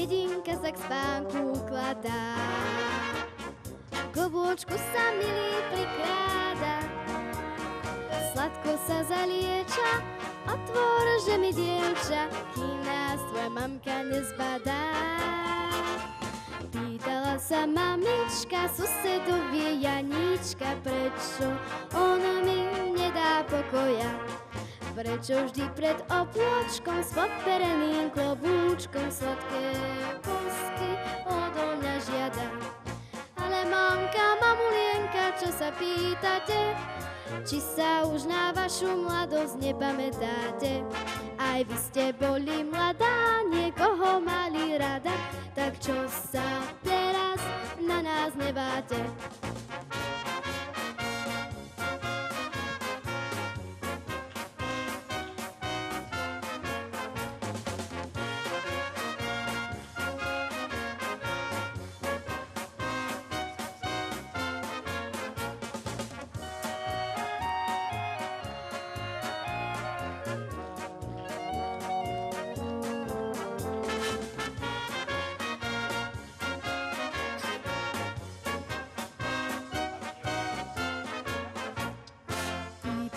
Dedinka sa k spánku ukladá. Klobôčku sa milý prikráda. Sladko sa zalieča, otvor, že mi dievča, kým nás tvoja mamka nezbadá. Pýtala sa mamička, susedovie Janíčka, prečo Prečo vždy pred oplôčkom s podpereným klobúčkom sladké posky odo mňa žiada. Ale mamka, mamulienka, čo sa pýtate, či sa už na vašu mladosť nepamätáte? Aj vy ste boli mladá, niekoho mali rada, tak čo sa teraz na nás nebáte?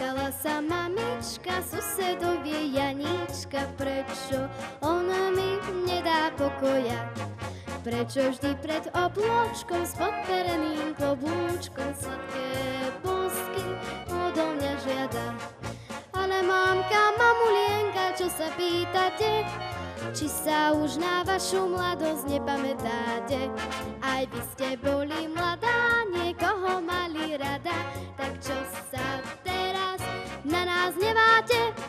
Pýtala sa mamička, susedovie Janíčka, prečo ona mi nedá pokoja. Prečo vždy pred oblôčkom s podpereným klobúčkom sladké bosky odo mňa žiada. Ale mamka, mamulienka, čo sa pýtate, či sa už na vašu mladosť nepamätáte? Aj vy ste boli na nás nemáte.